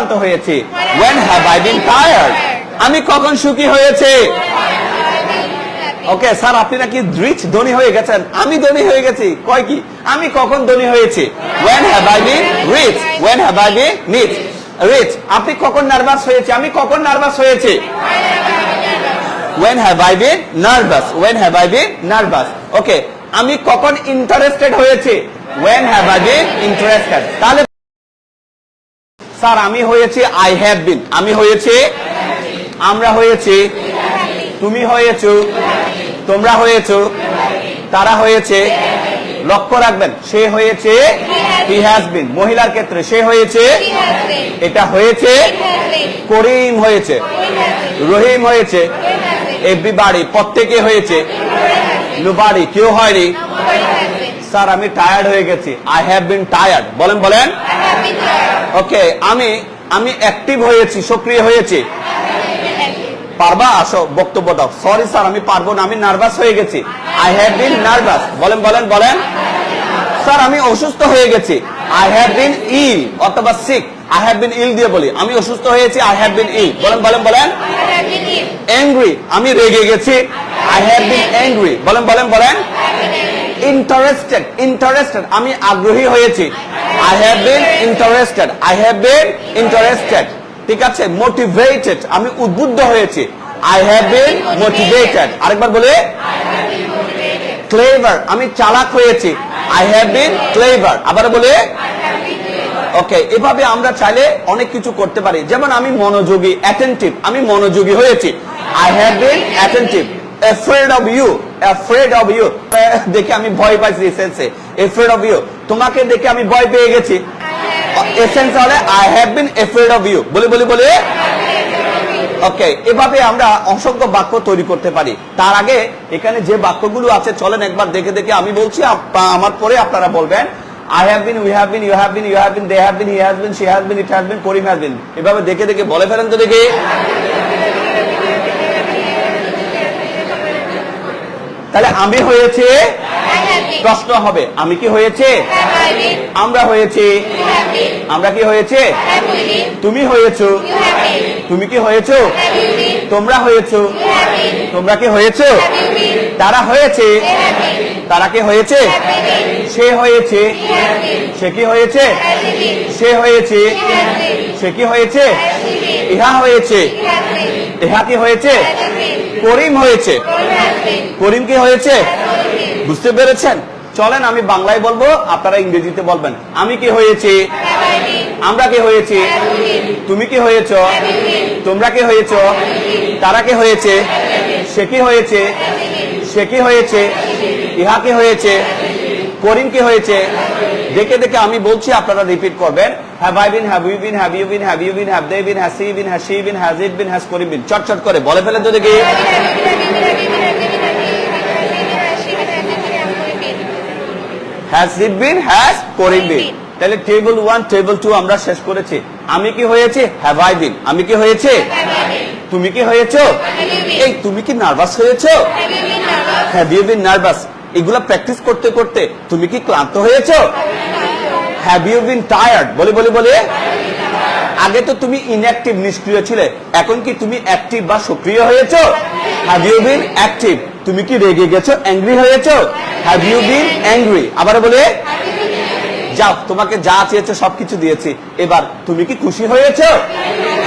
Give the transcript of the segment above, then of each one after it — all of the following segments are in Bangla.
ক্লান্ত হয়েছি when have I been tired আমি কখন সুখী হয়েছে ওকে স্যার আপনি নাকি রিচ ধনী হয়ে গেছেন আমি ধনী হয়ে গেছি কয় কি আমি কখন ধনী হয়েছি when have I been rich when have I been rich rich আপনি কখন নার্ভাস হয়েছে আমি কখন নার্ভাস হয়েছি when have I been nervous when have I been nervous ওকে আমি কখন ইন্টারেস্টেড হয়েছে when have I been interested তাহলে স্যার, আমি হয়েছে আই হ্যাভ বিন আমি হয়েছে, আমরা হয়েছে, তুমি হয়েছো, তোমরা হয়েছো, তারা হয়েছে, লক্ষ্য রাখবেন, সে হয়েছে হি হ্যাজ বিন মহিলার ক্ষেত্রে সে হয়েছে, এটা হয়েছে, করিম হয়েছে, রহিম হয়েছে এভরিবাড়ি প্রত্যেকে হয়েছে নুবাড়ি কেউ হয়নি। স্যার, আমি টায়ার্ড হয়ে গেছি আই হ্যাভ বিন টায়ার্ড বলেন বলেন। ওকে আমি আমি অ্যাক্টিভ হয়েছি সক্রিয় হয়েছি। পারবা? আসো বক্তব্য দাও। সরি স্যার আমি পারব না আমি নার্ভাস হয়ে গেছি। আই হ্যাভ বিন নার্ভাস বলেন বলেন বলেন। স্যার আমি অসুস্থ হয়ে গেছি। আই হ্যাভ বিন ইল অথবা sick I have been ill দিয়ে বলি। আমি অসুস্থ হয়েছি আই হ্যাভ বিন ইল বলেন বলেন বলেন। অ্যাংরি আমি রেগে গেছি। আই হ্যাভ বিন অ্যাংরি বলেন বলেন বলেন। ইন্টারেস্টেড ইন্টারেস্টেড আমি আগ্রহী হয়েছি। I have been interested I have been interested ঠিক আছে? মোটিভেটেড আমি উদ্বুদ্ধ হয়েছি। আই হ্যাভ বিন মোটিভেটেড আরেকবার বলে। ক্লেভার আমি চালাক হয়েছি। আই হ্যাভ বিন ক্লেভার আবার বলে। ওকে এভাবে আমরা চাইলে অনেক কিছু করতে পারি। যেমন আমি মনোযোগী অ্যাটেন্টিভ আমি মনোযোগী হয়েছি। আই হ্যাভ বিন অ্যাটেন্টিভ দেখে আমি ভয় পাইছি এসেন্সে তোমাকে দেখে আমি ভয় পেয়ে গেছি। এসেন্স হলে আই হ্যাভ বিন ওকে এভাবে আমরা অসংখ্য বাক্য তৈরি করতে পারি। তার আগে এখানে যে বাক্যগুলো আছে, চলেন একবার দেখে দেখে আমি বলছি আমার পরে আপনারা বলবেন। I have been we have been you have been you have been they have been he been she has been it has been Karim has been এভাবে দেখে দেখে বলে ফেলেন তো দেখি। তাহলে আমি হয়েছে? প্রশ্ন হবে আমি কি হয়েছে? আমরা হয়েছে? আমরা কি হয়েছে? তুমি হয়েছো? তুমি কি হয়েছো? তোমরা হয়েছো? তোমরা কি হয়েছো? তারা হয়েছে? তারা কি হয়েছে? সে হয়েছে? সে কি হয়েছে? সে হয়েছে? সে কি হয়েছে? ইহা হয়েছে? ইহা কি হয়েছে? করিম হয়েছে? করিম। কি হয়েছে? বুঝতে পেরেছেন? চলেন, আমি বাংলায় বলব, আপনারা ইংরেজিতে বলবেন। আমি কি হয়েছে? আমরা কি হয়েছি? তুমি কি হয়েছ? তোমরা কি হয়েছ? তারা কি হয়েছে? সে কি হয়েছে? সে কি হয়েছে? ইহা কি হয়েছে? করিম কি হয়েছে? দেখে দেখে আমি বলছি, আপনারা রিপিট করবেন। Have I been have you been have you been have you been have they been have she been have she been has it been has Karim been চট চট করে বলে ফেলেন তো দেখি। Has it been has Karim বিন তাহলে টেবিল ওয়ান টেবিল টু আমরা শেষ করেছি। আমি কি হয়েছে? হ্যাভ আই বিন আমি কি হয়েছে? তুমি কি হয়েছো? এই তুমি কি নার্ভাস হয়েছো? হ্যাভ ইউ বিন নার্ভাস এগুলা প্র্যাকটিস করতে করতে তুমি কি ক্লান্ত হয়েছো? হ্যাভ ইউ বিন টায়ার্ড বলে বলে বলে। আগে তো তুমি ইনঅ্যাক্টিভ নিষ্ক্রিয় ছিলে। এখন কি তুমি অ্যাক্টিভ বা সক্রিয় হয়েছো? হ্যাভ ইউ বিন অ্যাক্টিভ তুমি কি রেগে গেছো? অ্যাংরি হয়েছো? হ্যাভ ইউ বিন অ্যাংরি আবার বলে, যাও, তোমাকে যা চেয়েছো সবকিছু দিয়েছি। এবার তুমি কি খুশি হয়েছো?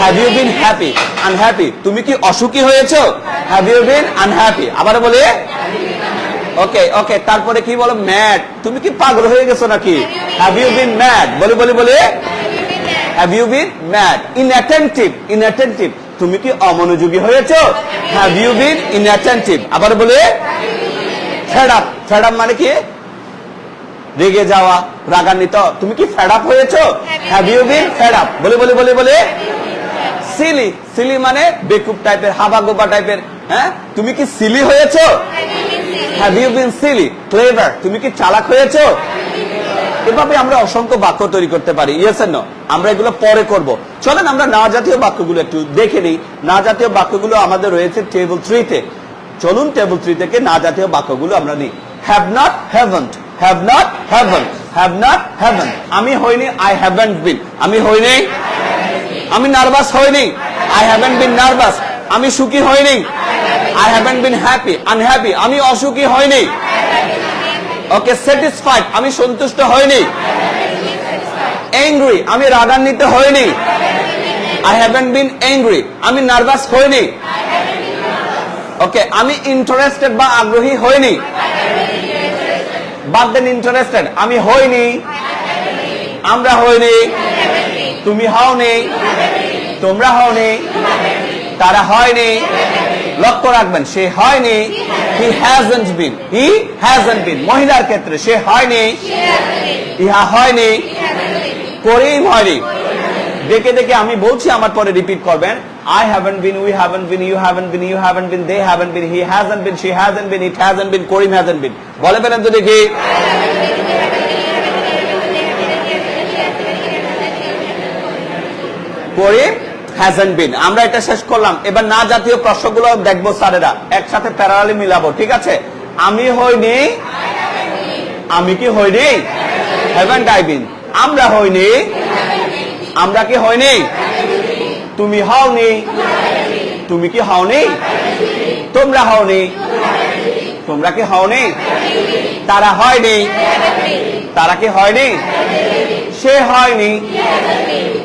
Have you been happy unhappy তুমি কি অসুখী হয়েছো? হ্যাভ ইউ বিন আনহ্যাপি আবার বলে, ওকে ওকে, তারপরে কি বলো? ম্যাড তুমি কি পাগল হয়ে গেছো নাকি? হ্যাভ ইউ বিন ম্যাড বলে বলে বলে। Have you been mad in inattentive inattentive তুমি কি অমনোযোগী হয়েছো? হ্যাভ ইউ বিন ইনঅ্যাটেন্টিভ আবার বলে ফেড আপ মানে কি? রেগে যাওয়া, রাগান্বিত। তুমি কি ফেড হয়েছো? হ্যাভ ইউ বিন ফেড বলে বলে বলে বলে সিলি সিলি মানে বেকুব টাইপের হাবা গোবা টাইপের হ্যাঁ? তুমি কি সিলি হয়েছো? Have you been silly clever তুমি কি চালাক হয়েছো? এভাবে আমরা অসংখ্য বাক্য তৈরি করতে পারি। ইয়েস নো আমরা এগুলো পরে করব। চলেন আমরা না জাতীয় বাক্যগুলো একটু দেখে নিই। না জাতীয় বাক্যগুলো আমাদের রয়েছে টেবিল থ্রিতে চলুন টেবিল থ্রি থেকে না জাতীয় বাক্যগুলো আমরা নিই। Have not haven't have not haven't have not haven't আমি হইনি আই হ্যাভেন্ট বিন আমি হইনি, আমি নার্ভাস হইনি। আই হ্যাভেন বিন নার্ভাস আমি সুখী হইনি। I haven't been happy unhappy আমি অসুখী হইনি। ওকে স্যাটিসফাইড আমি সন্তুষ্ট হইনি। অ্যাংরি আমি রাগান্বিত হইনি। আই হ্যাভেন বিন অ্যাংরি আমি নার্ভাস হইনি। ওকে আমি ইন্টারেস্টেড বা আগ্রহী হইনি। বাদ দেন ইন্টারেস্টেড আমি হইনি। আমরা হইনি। তুমি হওনি। তোমরা হওনি। তারা হয়নি। লক্ষ্য রাখবেন, সে হয়নি হি হ্যাজন্ট বিন হি হ্যাজন্ট বিন মহিলার ক্ষেত্রে সে হয়নি, ইহা হয়নি করিম হয়নি। দেখে দেখে আমি বলছি, আমার পরে রিপিট করবেন I haven't been we haven't been you haven't been you haven't been they haven't been he hasn't been she hasn't been it hasn't been Karim hasn't been বলে ফেলেন তো দেখি। করিম হ্যাজেন বিন আমরা এটা শেষ করলাম। এবার না জাতীয় প্রশ্নগুলো দেখব স্যারেরা। একসাথে প্যারালালি মিলাবো, ঠিক আছে? আমি হইনি? আমি কি হইনি? হ্যাভেন ডাইবিন আমরা হইনি? আমরা কি হয়নি তুমি হওনি? তুমি কি হওনি? তোমরা হওনি? তোমরা কি হওনি? তারা হয়নি? তারা কি হয়নি? সে হয়নি?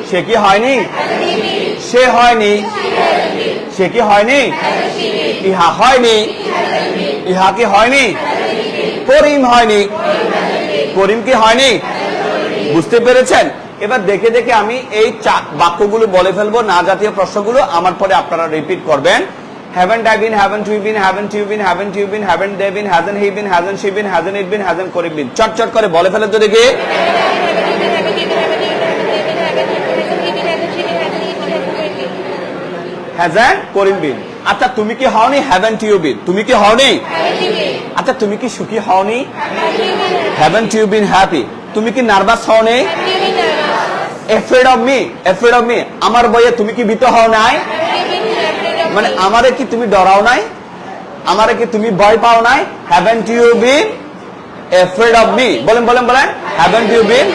সে কি হয়নি? সে হয়নি। সে কি হয়নি? ইহা হয়নি। ইহা কি হয়নি? করিম হয়নি। করিম কি হয়নি? বুঝতে পেরেছেন? এবার দেখে দেখে আমি এই বাক্যগুলো বলে ফেলব, না জাতীয় প্রশ্নগুলো, আমার পরে আপনারা রিপিট করবেন। Haven't I been haven't you been haven't you been haven't you been haven't they been hasn't he been hasn't she been hasn't it been hasn't Karim been চট চট করে বলে ফেলেন তো দেখি। Hasn't Karim been. আচ্ছা তুমি কি হওনি? Haven't you been. তুমি কি হওনি? আচ্ছা তুমি কি সুখী হওনি? Haven't you been happy. তুমি কি নার্ভাস হওনি? Afraid of me afraid of me আমার বইয়ে তুমি কি ভীত হও নাই? মানে আমারে কি তুমি ডরাও নাই? আমারে কি তুমি ভয় পাও নাই? Haven't you been afraid of me বলেন বলেন বলেন। Haven't you been.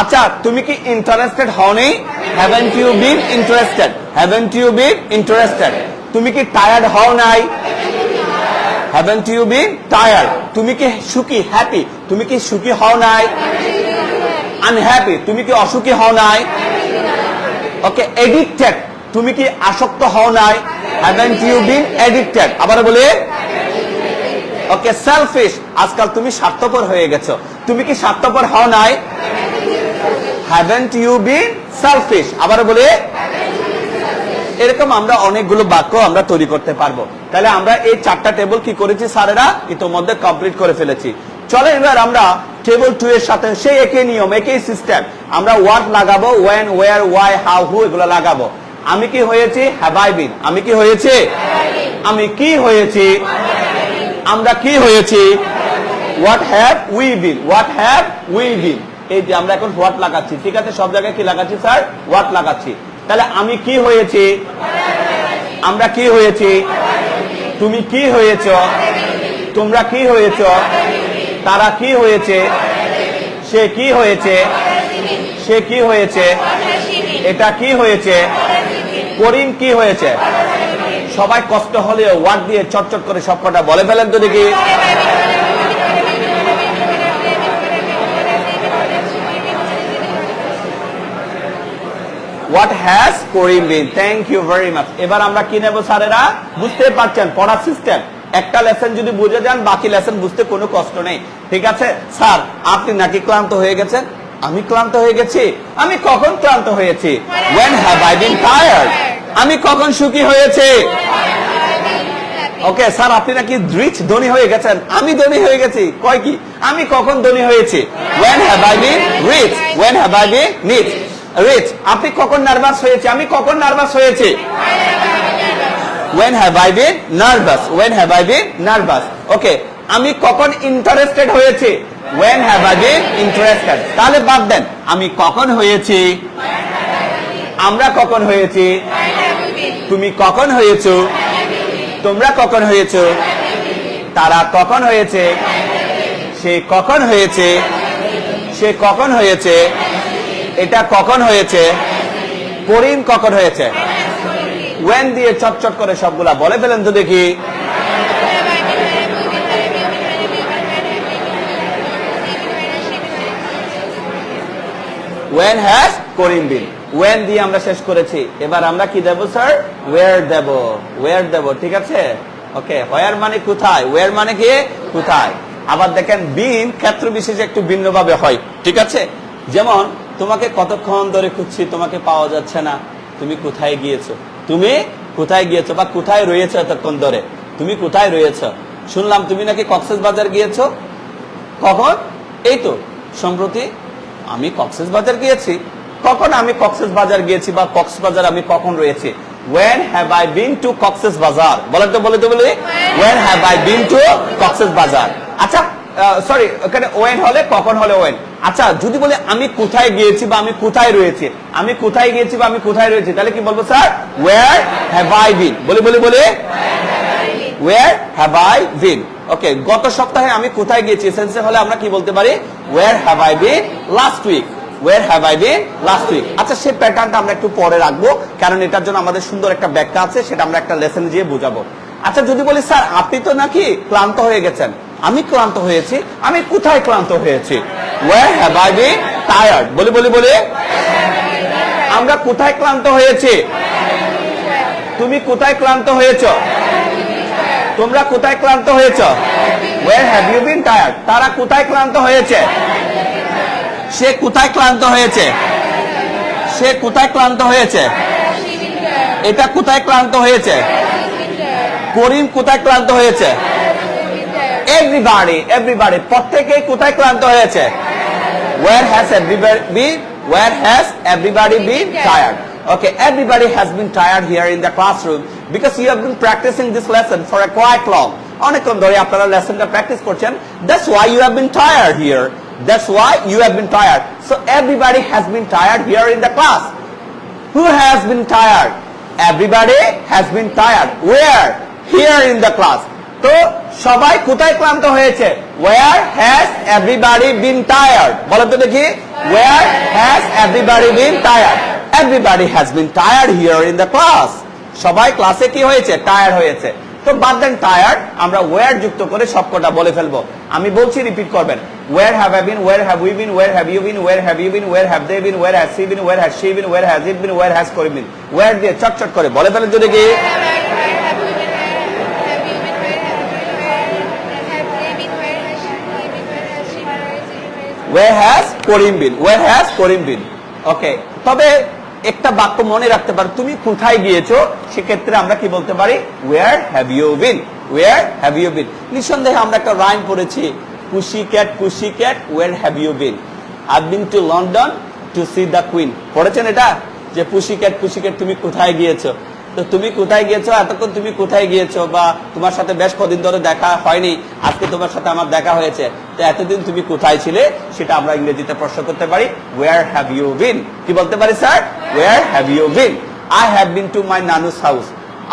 আচ্ছা তুমি কি ইন্টারেস্টেড হওনি? Haven't you been interested haven't you been interested তুমি কি টায়ার্ড হও নাই? হ্যাভেন ইউ বিন টায়ার্ড তুমি কি সুখী হ্যাপি তুমি কি সুখী হও নাই? আনহ্যাপি তুমি কি অসুখী হও নাই? ওকে এডিক্টেড তুমি কি আসক্ত হও নাই? হ্যাভেন ইউ বিন এডিক্টেড আবার বলে। ওকে সেলফিশ আজকাল তুমি স্বার্থপর হয়ে গেছো। তুমি কি স্বার্থপর হও নাই? হ্যাভেন ইউ বিন সেলফিশ আবার বলে, এরকম আমরা অনেকগুলো বাক্য আমরা তৈরি করতে পারব। তাহলে আমরা এই চারটা টেবিল কি করেছি স্যারেরা? ইতোমধ্যে কমপ্লিট করে ফেলেছি। চলে এবার আমরা টেবিল টু এর সাথে সেই একই নিয়ম, একই সিস্টেম আমরা ওয়ার্ড লাগাবো when where why how who এগুলো লাগাবো। আমি কি হয়েছি? হ্যাভ আই বিন আমি কি হয়েছে? আমি কি হয়েছি? আমরা কি হয়েছি? What have we been what have we been এই যে আমরা এখন হোয়াট লাগাচ্ছি, ঠিক আছে? সব জায়গায় কি লাগাচ্ছি, স্যার? হোয়াট লাগাচ্ছি। তাহলে আমি কি হয়েছি? আমরা কি হয়েছি? তুমি কি হয়েছ? তোমরা কি হয়েছ? তারা কি হয়েছে? সে কি হয়েছে? সে কি হয়েছে? এটা কি হয়েছে? করিম কি হয়েছে? সবাই কষ্ট হলেও ওয়ার্ড দিয়ে চটচট করে সবকটা বলে ফেলেন তো দেখি। What has Karim been thank you very much এবার আমরা কি নেব, স্যারেরা? বুঝতে পারছেন, পড়ার সিস্টেম একটা লেসন যদি বুঝে যান, বাকি লেসন বুঝতে কোনো কষ্ট নেই। ঠিক আছে? স্যার, আপনি নাকি ক্লান্ত হয়ে গেছেন? আমি ক্লান্ত হয়ে গেছি। আমি কখন ক্লান্ত হয়েছি? When have i been tired? আমি কখন সুখী হয়েছে? ওকে স্যার, আপনি নাকি রিচ ধনী হয়ে গেছেন? আমি ধনী হয়ে গেছি। কয় কি? আমি কখন ধনী হয়েছি? When have i been rich? When have i been rich? Rich আপনি কখন নার্ভাস হয়েছে? আমি কখন নার্ভাস হয়েছে? When have i been nervous? When have i been আমি কখন ইন্টারেস্টেড হয়েছি? When have i been interested? তাহলে বাদ দেন, আমি কখন হয়েছি? আমরা কখন হয়েছি? তুমি কখন হয়েছো? তোমরা কখন হয়েছো? তারা কখন হয়েছে? সে কখন হয়েছে? সে কখন হয়েছে? এটা কখন হয়েছে? করিম কখন হয়েছে? ওয়েন দিয়ে চটচট করে সবগুলা বলে ফেলেন তো দেখি। When has Karim been when দিয়ে আমরা শেষ করেছি। এবার আমরা কি দেব স্যার ওয়ার দেব? ওয়ার দেব? ঠিক আছে? ওকে হোয়ার মানে কোথায়? ওয়ার মানে কি? কোথায়? আবার দেখেন বিন ক্ষেত্র বিশেষে একটু ভিন্নভাবে হয়। ঠিক আছে? যেমন তোমাকে কতক্ষণ ধরে খুঁজছি তোমাকে পাওয়া যাচ্ছে না। তুমি কোথায় গিয়েছো? তুমি কোথায় গিয়েছো বা কোথায় রয়েছো এতক্ষণ ধরে? তুমি কোথায় রয়েছো? শুনলাম তুমি নাকি কক্সেস বাজার গিয়েছো। কখন? এই তো সম্প্রতি আমি কক্সেস বাজার গিয়েছি। কখন আমি কক্সেস বাজার গিয়েছি বা কক্সবাজার আমি কখন রয়েছি? When have I been to Cox's Bazar? বলেন তো বলে তো বলি। When have I been to Cox's Bazar? আচ্ছা সরি ওখানে ওয়েন হলে, কখন হলে ওয়েন আচ্ছা যদি বলে আমি কোথায় গিয়েছি বা আমি কোথায় রয়েছি, আমি কোথায় গিয়েছি বা আমি কোথায় রয়েছি, তাহলে কি বলব sir? Where have I been বলি বলি বলি। Where have I been okay গত সপ্তাহে আমি কোথায় গিয়েছি? সেন্সে হলে আমরা কি বলতে পারি? Where have I been last week where have I been last week আচ্ছা সেই প্যাটার্নটা আমরা একটু পরে রাখব, কারণ এটার জন্য আমাদের সুন্দর একটা ব্যাখ্যা আছে, সেটা আমরা একটা লেসন দিয়ে বোঝাবো। আচ্ছা যদি বলি, স্যার, আপনি তো নাকি ক্লান্ত হয়ে গেছেন? আমি ক্লান্ত হয়েছি, আমি কোথায় ক্লান্ত হয়েছি? বলি বলি বলি। আমরা কোথায় ক্লান্ত হয়েছি? তুমি কোথায় ক্লান্ত হয়েছো? তোমরা কোথায় ক্লান্ত হয়েছ? হ্যাভ ইউ বিন টায়ার্ড তারা কোথায় ক্লান্ত হয়েছে? সে কোথায় ক্লান্ত হয়েছে? সে কোথায় ক্লান্ত হয়েছে? এটা কোথায় ক্লান্ত হয়েছে? করিম কোথায় ক্লান্ত হয়েছে? এভরিবাডি এভরিবাডি প্রত্যেকেই কোথায় ক্লান্ত হয়েছে? Where has everybody been where has everybody been tired Okay, everybody has been tired here in the classroom because you have been practicing this lesson for a quite long. অনেকক্ষণ ধরে আপনারা লেসনটা প্র্যাকটিস করছেন। That's why you have been tired here that's why you have been tired so everybody has been tired here in the class who has been tired everybody has been tired where here in the class তো সবাই কোথায় ক্লান্ত হয়েছে? Where has everybody been tired বলেন তো দেখি। Where has everybody been tired everybody has been tired here in the class সবাই ক্লাসে কি হয়েছে? টায়ার্ড হয়েছে। তো বাদ দেন টায়ার্ড আমরা ওয়ার যুক্ত করে সবকটা বলে ফেলব। আমি বলছি রিপিট করবেন। Where have I been where have we been where have you been where have you been where have they been where has she been where has she been where has it been where has Karim been where দিয়ে চটচট করে বলে ফেলেন যদি কি where has Karim been where has Karim been okay তবে একটা বাক্য মনে রাখতে পারো, তুমি কোথায় গিয়েছো? সেক্ষেত্রে আমরা কি বলতে পারি? Where have you been where have you been নিঃসন্দেহে আমরা একটা রাইম পড়েছি pussy cat pussy cat where have you been I been to London to see the queen পড়েছেন এটা? যে পুশি ক্যাট পুশি ক্যাট তুমি কোথায় গিয়েছো? তো তুমি কোথায় গিয়েছো? এতক্ষণ তুমি কোথায় গিয়েছো? বা তোমার সাথে বেশ কদিন ধরে দেখা হয়নি। আজকে তোমার সাথে আমার দেখা হয়েছে। তো এতদিন তুমি কোথায় ছিলে সেটা আমরা ইংরেজিতে প্রশ্ন করতে পারি। ওয়ার হ্যাভ ইউ বিন কি বলতে পারি, sir? Where have you been I have been to my nanu's house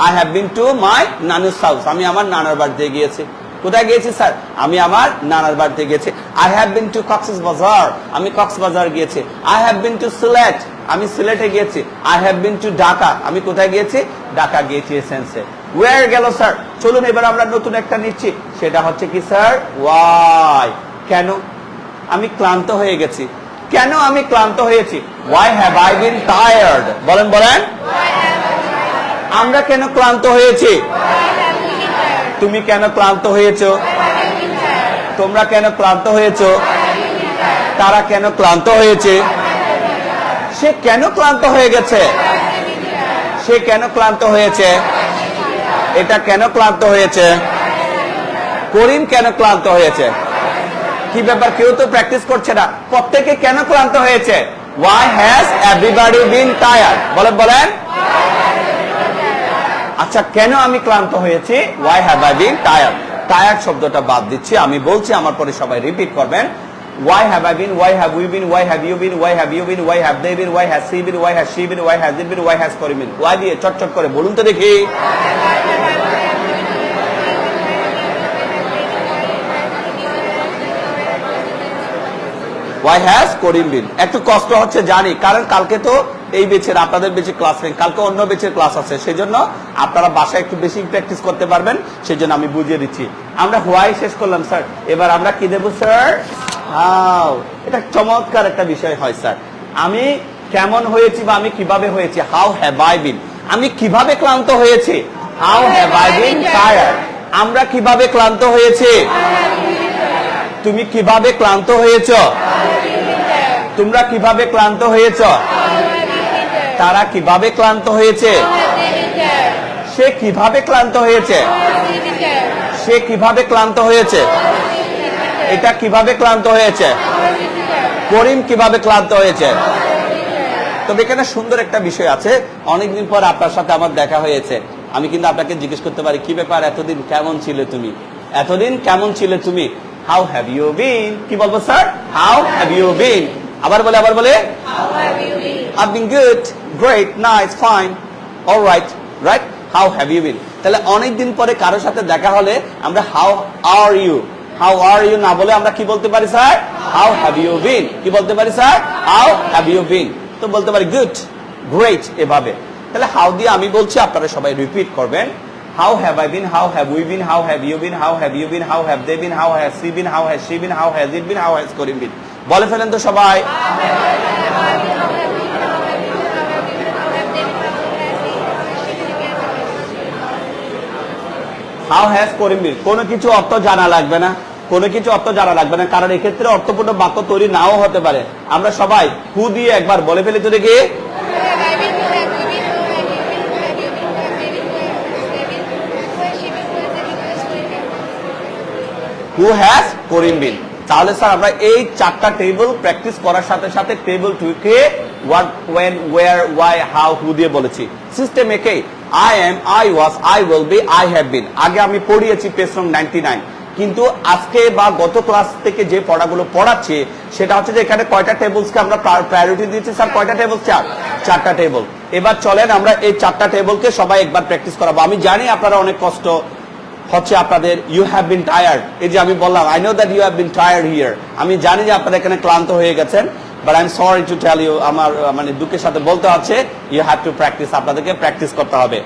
I have been to my nanu's house আমি আমার নানার বাড়িতে গিয়েছি। কোথায় গিয়েছি স্যার? আমি আমার নানার বাড়িতে গেছি I have been to Cox's Bazar আমি কক্সবাজার গিয়েছি। I have been to Sylhet আমি সিলেটে গিয়েছি। I have been to Dhaka আমি কোথায় গিয়েছি? ঢাকা গিয়েছি এসেন্সে ওয়ার গেল স্যার? চলুন এবার আমরা নতুন একটা নিচ্ছি। সেটা হচ্ছে কি স্যার? ওয়াই কেন? আমি ক্লান্ত হয়ে গেছি। কেন আমি ক্লান্ত হয়েছি? Why have I been tired বলেন বলেন। আমরা কেন ক্লান্ত হয়েছি? তুমি কেন ক্লান্ত হয়েছো? তোমরা কেন ক্লান্ত হয়েছো? তারা কেন ক্লান্ত হয়েছে? সে কেন ক্লান্ত হয়ে গেছে? সে কেন ক্লান্ত হয়েছে? এটা কেন ক্লান্ত হয়েছে? করিম কেন ক্লান্ত হয়েছে? কি ব্যাপার? কেউ তো প্র্যাকটিস করছে না। প্রত্যেকে কেন ক্লান্ত হয়েছে? Why has everybody been tired বলেন বলেন। আচ্ছা কেন আমি ক্লান্ত হয়েছি? Why have I been tired tired শব্দটা বাদ দিচ্ছি। আমি বলছি, আমার পরে সবাই রিপিট করবেন। Why have I been why have we been why have you been why have you been why have they been why has she been why has she been why has it been why has Karim been why দিয়ে চটচট করে বলুন তো দেখি। ওয়াই হ্যাজ করিম বিন একটু কষ্ট হচ্ছে, জানি। কারণ কালকে তো এই বেচের আপনাদের বেচে ক্লাস নেই। কালকে অন্য বেচের ক্লাস আছে। সেই জন্য আপনারা বাসায় একটু বেশি প্র্যাকটিস করতে পারবেন। সেই জন্য আমি বুঝিয়ে দিচ্ছি। আমরা হোয়াই শেষ করলাম স্যার এবার আমরা কি দেবো স্যার হাউ এটা চমৎকার একটা বিষয় হয় স্যার আমি কেমন হয়েছি বা আমি কীভাবে হয়েছি? হাউ হ্যাভ আই বিন আমি কীভাবে ক্লান্ত হয়েছি? How have I been tired আমরা কীভাবে ক্লান্ত হয়েছে? তুমি কীভাবে ক্লান্ত হয়েছ? তোমরা কীভাবে ক্লান্ত হয়েছ? তারা কীভাবে ক্লান্ত হয়েছে? সে কীভাবে ক্লান্ত হয়েছে? সে কীভাবে ক্লান্ত হয়েছে? এটা কীভাবে ক্লান্ত হয়েছে? করিম কীভাবে ক্লান্ত হয়েছে? তবে এখানে সুন্দর একটা বিষয় আছে। অনেকদিন পর আপনার সাথে আমার দেখা হয়েছে। আমি কিন্তু আপনাকে জিজ্ঞেস করতে পারি, কি ব্যাপার? এতদিন কেমন ছিলে তুমি? এতদিন কেমন ছিলে তুমি? হাউ হ্যাভ ইউ বিন কি বলব sir how have you been আবার বলে আবার বলে? I've been good, great, nice, fine, all right, right? How have you been? তাহলে অনেক দিন পরে কারোর সাথে দেখা হলে আমরা how are you how are you না বলে আমরা কি বলতে পারি sir? How have you been কি বলতে পারি sir? How have you been তো বলতে পারি গুড গ্রেট এভাবে। তাহলে হাউ দিয়ে আমি বলছি আপনারা সবাই রিপিট করবেন। How have I been how have we been how have you been how have you been how have they been how have she been how have she been how has it been how has Karim been বলে ফেলেন তো সবাই। হাউ হ্যাজ করিম বিন কোনো কিছু অর্থ জানা লাগবে না। কোনো কিছু অর্থ জানা লাগবে না। কারণ এক্ষেত্রে অর্থপূর্ণ বাক্য তৈরি নাও হতে পারে। আমরা সবাই হু দিয়ে একবার বলে ফেলি তো দেখি হু হ্যাজ করিম বিন তাহলে স্যার, আমরা এই চারটা টেবিল প্র্যাকটিস করার সাথে সাথে table two K what when where why how who দিয়ে বলেছি। সিস্টেম একে I am I was I will be I have been আগে আমি পড়িয়েছি নং নাইনটি নাইন কিন্তু আজকে বা গত ক্লাস থেকে যে পড়াগুলো পড়াচ্ছে, সেটা হচ্ছে যে এখানে কয়টা টেবলসকে আমরা প্রায়োরিটি দিয়েছি, স্যার? কয়টা টেবল চার। চারটা টেবল এবার চলেন আমরা এই চারটা টেবলকে সবাই একবার প্র্যাকটিস করাবো। আমি জানি আপনারা অনেক কষ্ট হচ্ছে আপনাদের। ইউ হ্যাভ বিন টায়ার্ড এই যে আমি বললাম I know that you have been tired here আমি জানি যে আপনারা এখানে ক্লান্ত হয়ে গেছেন। But I am sorry to tell you আমার মানে দুঃখের সাথে বলতে হচ্ছে ইউ হ্যাভ টু প্র্যাকটিস আপনাদেরকে প্র্যাকটিস করতে হবে।